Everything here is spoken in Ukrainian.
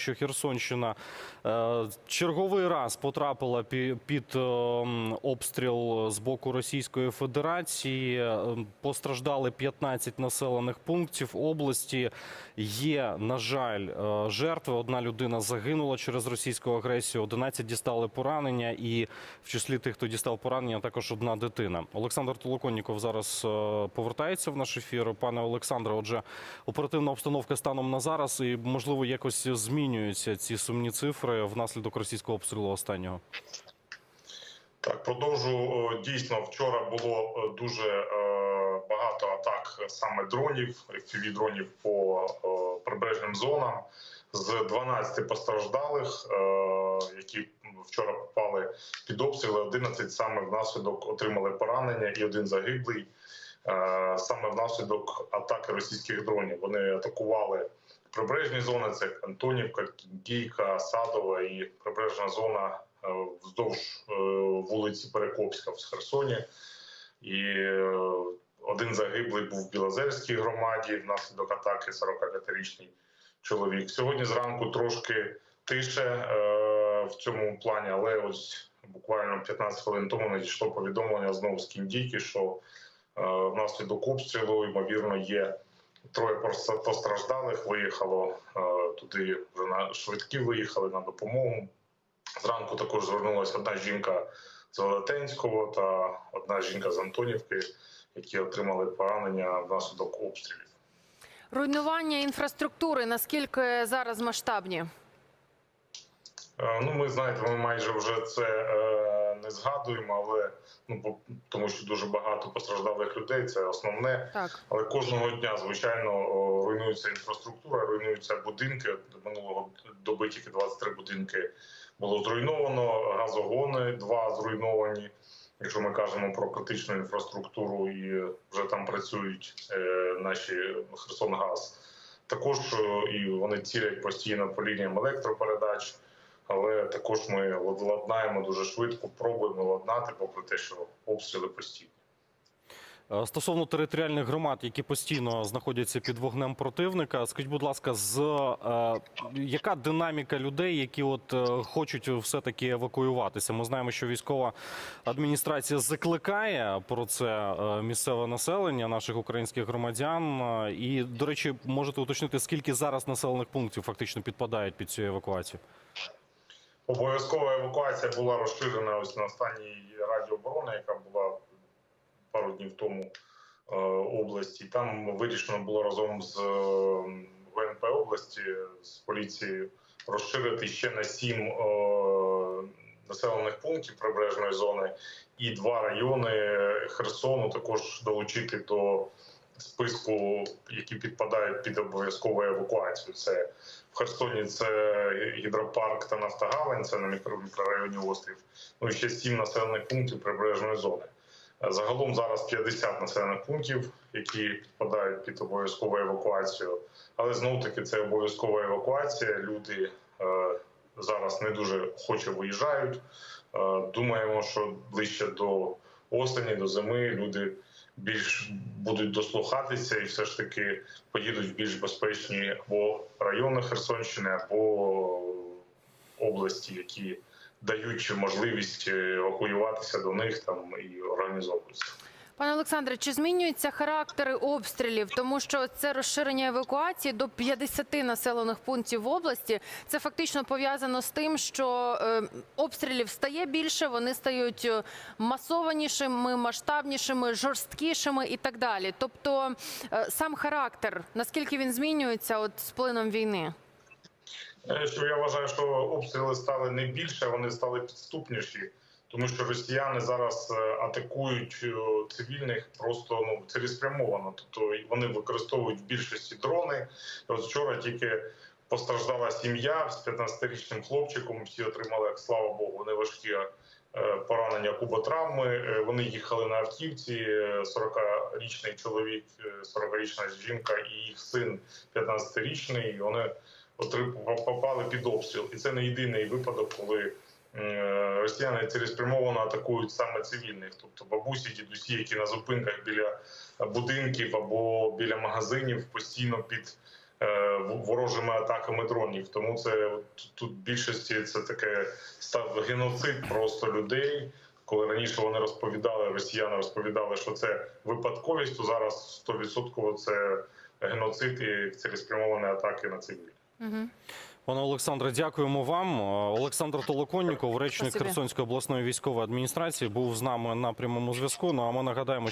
Що Херсонщина е, черговий раз потрапила пі- під е, обстріл з боку Російської Федерації. Е, Постраждали 15 населених пунктів області. Є, на жаль, жертви. Одна людина загинула через російську агресію, 11 дістали поранення, і в числі тих, хто дістав поранення, також одна дитина. Олександр Толоконніков зараз повертається в наш ефір. Пане Олександре, отже, оперативна обстановка станом на зараз, і можливо якось змінюються ці сумні цифри внаслідок російського обстрілу останнього. Так, продовжу дійсно. Вчора було е, дуже е, багато атак саме дронів, fpv дронів по е, прибережним зонам. З 12 постраждалих, які вчора попали під обстріли, 11 саме внаслідок отримали поранення, і один загиблий саме внаслідок атаки російських дронів. Вони атакували прибережні зони. Це Антонівка, Кіндійка, Садова і прибережна зона е, вздовж е, вулиці Перекопська в Херсоні. І е, один загиблий був в Білозерській громаді внаслідок атаки 45-річний чоловік. Сьогодні зранку трошки тише в цьому плані, але ось буквально 15 хвилин тому надійшло повідомлення знову з Кіндійки, що внаслідок обстрілу ймовірно є. Троє постраждалих виїхало е, туди. Вже на швидкі виїхали на допомогу. Зранку також звернулася одна жінка з Велетенського та одна жінка з Антонівки, які отримали поранення внаслідок обстрілів. Руйнування інфраструктури наскільки зараз масштабні? Е, Ну, ми знаєте, ми майже вже це е, не згадуємо, але ну бо тому, що дуже багато постраждалих людей. Це основне. Так. Але кожного дня, звичайно, руйнується інфраструктура, руйнуються будинки. Минулого доби тільки 23 будинки було зруйновано. Газогони два зруйновані. Якщо ми кажемо про критичну інфраструктуру, і вже там працюють е, наші Херсонгаз. Також е, і вони цілять постійно по лініям електропередач. Але також ми ладнаємо дуже швидко, пробуємо ладнати, попри те, що обстріли постійні. Е, Стосовно територіальних громад, які постійно знаходяться під вогнем противника, скажіть, будь ласка, з е, яка динаміка людей, які от е, хочуть все-таки евакуюватися? Ми знаємо, що військова адміністрація закликає про це е, місцеве населення наших українських громадян. Е, І, до речі, можете уточнити, скільки зараз населених пунктів фактично підпадають під цю евакуацію? Обов'язкова евакуація була розширена ось на останній Раді оборони, яка була пару днів тому е, області. Там вирішено було разом з е, ВНП області з поліцією розширити ще на сім е, населених пунктів прибережної зони і два райони Херсону також долучити до списку, які підпадають під обов'язкову евакуацію. Це в Херсоні це гідропарк та Нафтогавань, це на мікро- мікрорайоні острів. Ну і ще сім населених пунктів прибережної зони. Загалом зараз 50 населених пунктів, які підпадають під обов'язкову евакуацію. Але знову таки це обов'язкова евакуація. Люди е, зараз не дуже охоче виїжджають. Е, думаємо, що ближче до осені, до зими люди більш будуть дослухатися і все ж таки поїдуть в більш безпечні або райони Херсонщини, або області, які дають можливість е, евакуюватися до них там і організовуються. Пане Олександре, чи змінюються характери обстрілів? Тому що це розширення евакуації до 50 населених пунктів в області. Це фактично пов'язано з тим, що е, обстрілів стає більше, вони стають е, масованішими, масштабнішими, жорсткішими і так далі. Тобто е, сам характер, наскільки він змінюється от з плином війни? Я вважаю, що обстріли стали не більше, вони стали підступніші, тому що росіяни зараз е, атакують е, цивільних просто ну цілеспрямовано. Тобто вони використовують в більшості дрони. От вчора тільки постраждала сім'я з 15-річним хлопчиком. Всі отримали, слава Богу, неважкі е, поранення куботравми. Вони їхали на автівці. е, 40-річний чоловік, е, 40-річна жінка і їх син 15-річний. Вони отрим- попали під обстріл, і це не єдиний випадок, коли росіяни цілеспрямовано атакують саме цивільних, тобто бабусі, дідусі, які на зупинках біля будинків або біля магазинів постійно під е, ворожими атаками дронів. Тому це тут більшості це таке став геноцид просто людей. Коли раніше вони розповідали, росіяни розповідали, що це випадковість, то зараз 100% це геноцид і цілеспрямовані атаки на цивілів. Угу. Пане Олександре, дякуємо вам. Е, Олександр Толоконніков, речник Спасибі. Херсонської обласної військової адміністрації, був з нами на прямому зв'язку. Ну а ми нагадаємо,